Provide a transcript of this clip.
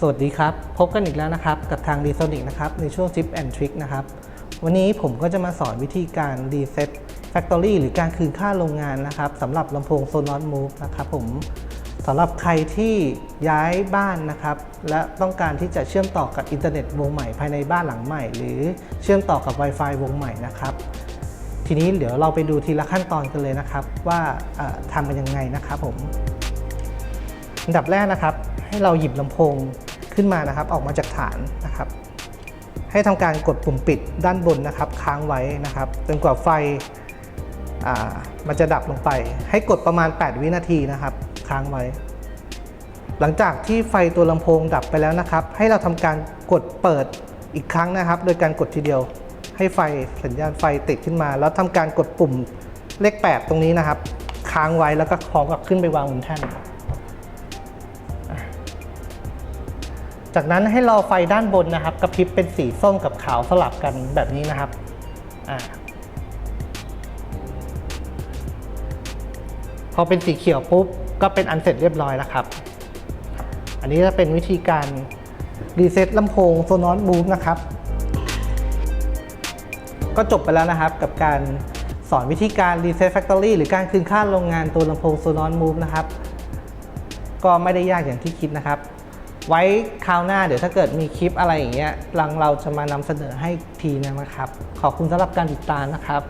สวัสดีครับ พบกันอีกแล้วนะครับ กับทาง d ี s o n i c นะครับ ในช่วง Tip and Trick นะครับ วันนี้ผมก็จะมาสอนวิธีการ Reset Factory หรือการคืนค่าโรงงานนะครับสำหรับลำโพง Sonos Move นะครับผมสำหรับใครที่ย้ายบ้านนะครับ และต้องการที่จะเชื่อมต่อกับอินเทอร์เน็ตวงใหม่ภายในบ้านหลังใหม่ หรือเชื่อมต่อกับ Wi-Fi วงใหม่นะครับ ทีนี้เดี๋ยวเราไปดูทีละขั้นตอนกันเลยนะครับ ว่าทำกันยังไงนะครับผมอันดับแรกนะครับให้เราหยิบลำโพง ขึ้นมานะครับออกมาจากฐานนะครับ ให้ทำการกดปุ่มปิดด้านบนนะครับ ค้างไว้นะครับจนกว่าไฟอ่ามันจะดับลงไป ให้กดประมาณ 8 วินาทีนะครับ ค้างไว้ หลังจากที่ไฟตัวลำโพงดับไปแล้วนะครับ ให้เราทำการกดเปิดอีกครั้งนะครับ โดยการกดทีเดียว ให้ไฟสัญญาณไฟติดขึ้นมา แล้วทำการกดปุ่มเลข 8 ตรงนี้นะครับ ค้างไว้แล้วก็พร้อมกับขึ้นไปวางบนแท่น จากนั้นให้รอไฟด้านบนนะครับกระพริบเป็นสีส้มกับขาวสลับกันแบบนี้นะครับอาพอเป็นสีเขียวปุ๊บก็เป็นอันเสร็จเรียบร้อยแล้วครับ อันนี้จะเป็นวิธีการรีเซ็ตลำโพงโซนอสบูมนะครับ ก็จบไปแล้วนะครับกับการสอนวิธีการ Reset Factory หรือการคืนค่าโรงงานตัวลำโพง Sonos Move นะครับ ก็ไม่ได้ยากอย่างที่คิดนะครับ ไว้คราวหน้าเดี๋ยวถ้าเกิดมีคลิปอะไรอย่างเงี้ยลังเราจะมานำเสนอให้ทีนะครับ ขอบคุณสำหรับการติดตามนะครับ